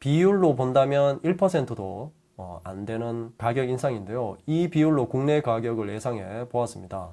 비율로 본다면 1%도 어, 안 되는 가격 인상인데요. 이 비율로 국내 가격을 예상해 보았습니다.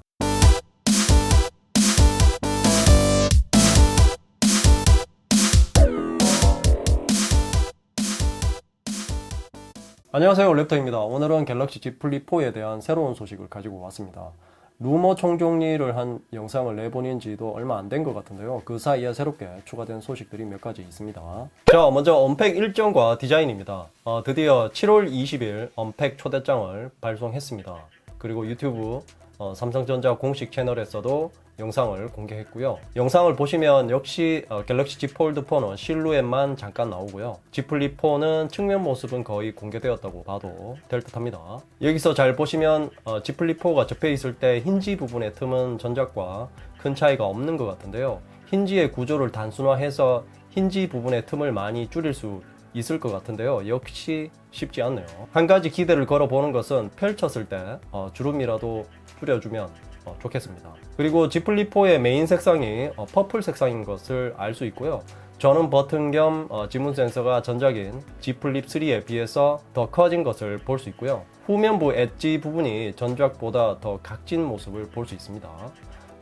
안녕하세요 랩터입니다. 오늘은 갤럭시 Z 플립 4에 대한 새로운 소식을 가지고 왔습니다. 루머 총정리를 한 영상을 내보낸 지도 얼마 안 된 것 같은데요. 그 사이에 새롭게 추가된 소식들이 몇 가지 있습니다. 자, 먼저 언팩 일정과 디자인입니다. 어, 드디어 7월 20일 언팩 초대장을 발송했습니다. 그리고 유튜브 어, 삼성전자 공식 채널에서도 영상을 공개했고요. 영상을 보시면 역시 어, 갤럭시 Z 폴드 4는 실루엣만 잠깐 나오고요. Z 플립 4는 측면 모습은 거의 공개되었다고 봐도 될 듯합니다. 여기서 잘 보시면 어, Z 플립 4가 접해 있을 때 힌지 부분의 틈은 전작과 큰 차이가 없는 것 같은데요. 힌지의 구조를 단순화해서 힌지 부분의 틈을 많이 줄일 수 있을 것 같은데요. 역시 쉽지 않네요. 한 가지 기대를 걸어보는 것은 펼쳤을 때 어, 주름이라도 줄여주면 어, 좋겠습니다. 그리고 Z 플립 4의 메인 색상이 어, 퍼플 색상인 것을 알 수 있고요. 저는 버튼 겸 어, 지문 센서가 전작인 Z 플립 3에 비해서 더 커진 것을 볼 수 있고요. 후면부 엣지 부분이 전작보다 더 각진 모습을 볼 수 있습니다.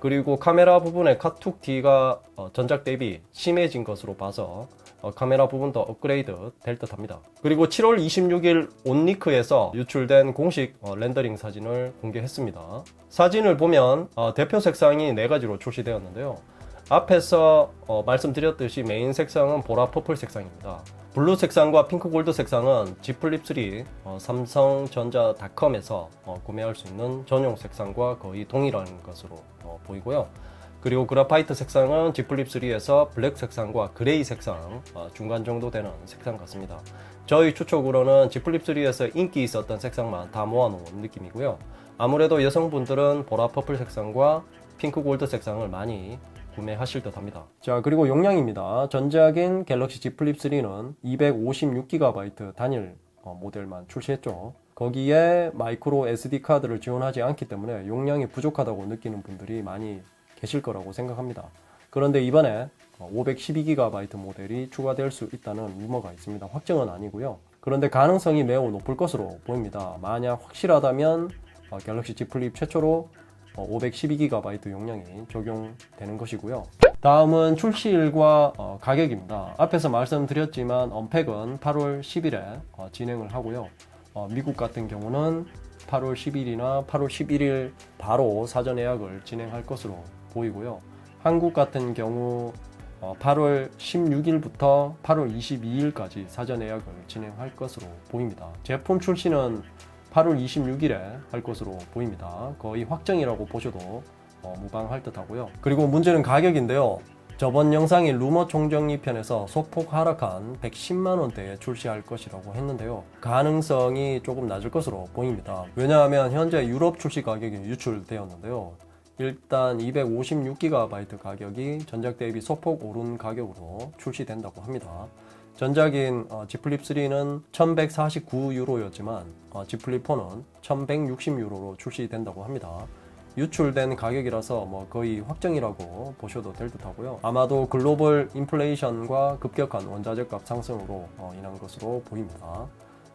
그리고 카메라 부분의 카툭 D가 어, 전작 대비 심해진 것으로 봐서 어, 카메라 부분 더 업그레이드 될 듯 합니다. 그리고 7월 26일 온니크에서 유출된 공식 어, 렌더링 사진을 공개했습니다. 사진을 보면 어, 대표 색상이 네 가지로 출시되었는데요. 앞에서 어, 말씀드렸듯이 메인 색상은 보라 퍼플 색상입니다. 블루 색상과 핑크 골드 색상은 Z 플립 3 어, 삼성전자닷컴에서 어, 구매할 수 있는 전용 색상과 거의 동일한 것으로 어, 보이고요. 그리고 그라파이트 색상은 Z 플립 3에서 블랙 색상과 그레이 색상 어, 중간 정도 되는 색상 같습니다. 저희 추측으로는 Z 플립 3에서 인기 있었던 색상만 다 모아놓은 느낌이고요. 아무래도 여성분들은 보라 퍼플 색상과 핑크 골드 색상을 많이 구매하실 듯 합니다. 자, 그리고 용량입니다. 전작인 갤럭시 Z 플립 3는 256GB 단일 어, 모델만 출시했죠. 거기에 마이크로 SD 카드를 지원하지 않기 때문에 용량이 부족하다고 느끼는 분들이 많이 계실 거라고 생각합니다. 그런데 이번에 512GB 모델이 추가될 수 있다는 루머가 있습니다. 확정은 아니고요. 그런데 가능성이 매우 높을 것으로 보입니다. 만약 확실하다면 어, 갤럭시 Z 플립 최초로 512GB 용량이 적용되는 것이고요. 다음은 출시일과 어, 가격입니다. 앞에서 말씀드렸지만 언팩은 8월 10일에 어, 진행을 하고요. 어, 미국 같은 경우는 8월 10일이나 8월 11일 바로 사전 예약을 진행할 것으로 보이고요. 한국 같은 경우 어, 8월 16일부터 8월 22일까지 사전 예약을 진행할 것으로 보입니다. 제품 출시는 8월 26일에 할 것으로 보입니다. 거의 확정이라고 보셔도 어, 무방할 듯 하고요. 그리고 문제는 가격인데요. 저번 영상인 루머 총정리 편에서 소폭 하락한 110만 원대에 출시할 것이라고 했는데요. 가능성이 조금 낮을 것으로 보입니다. 왜냐하면 현재 유럽 출시 가격이 유출되었는데요. 일단 256GB 가격이 전작 대비 소폭 오른 가격으로 출시된다고 합니다. 전작인 어, Z 플립 3는 1149유로였지만 어, Z 플립 4는 1160유로로 출시된다고 합니다. 유출된 가격이라서 뭐 거의 확정이라고 보셔도 될 듯 하고요. 아마도 글로벌 인플레이션과 급격한 원자재값 상승으로 어, 인한 것으로 보입니다.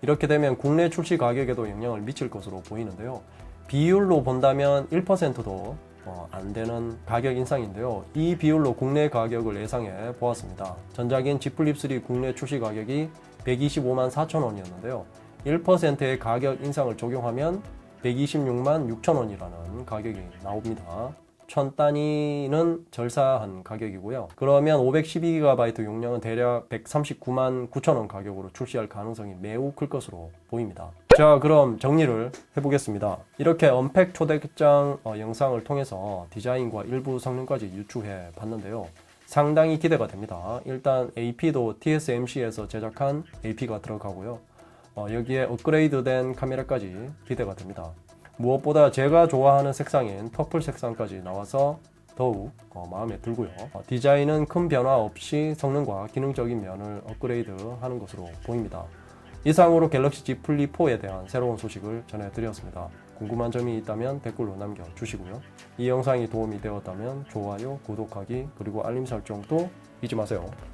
이렇게 되면 국내 출시 가격에도 영향을 미칠 것으로 보이는데요. 비율로 본다면 1%도 어, 안 되는 가격 인상인데요. 이 비율로 국내 가격을 예상해 보았습니다. 전작인 Z 플립 3 국내 출시 가격이 125만 4천 원이었는데요. 1%의 가격 인상을 적용하면 126만 6천 원이라는 가격이 나옵니다. 천 단위는 절사한 가격이고요. 그러면 512GB 용량은 대략 139만 9천 원 가격으로 출시할 가능성이 매우 클 것으로 보입니다. 자, 그럼 정리를 해보겠습니다. 이렇게 언팩 초대장 어, 영상을 통해서 디자인과 일부 성능까지 유추해 봤는데요. 상당히 기대가 됩니다. 일단 AP도 TSMC에서 제작한 AP가 들어가고요. 어, 여기에 업그레이드된 카메라까지 기대가 됩니다. 무엇보다 제가 좋아하는 색상인 퍼플 색상까지 나와서 더욱 어, 마음에 들고요. 어, 디자인은 큰 변화 없이 성능과 기능적인 면을 업그레이드 하는 것으로 보입니다. 이상으로 갤럭시 Z 플립 4에 대한 새로운 소식을 전해드렸습니다. 궁금한 점이 있다면 댓글로 남겨주시고요. 이 영상이 도움이 되었다면 좋아요, 구독하기, 그리고 알림 설정도 잊지 마세요.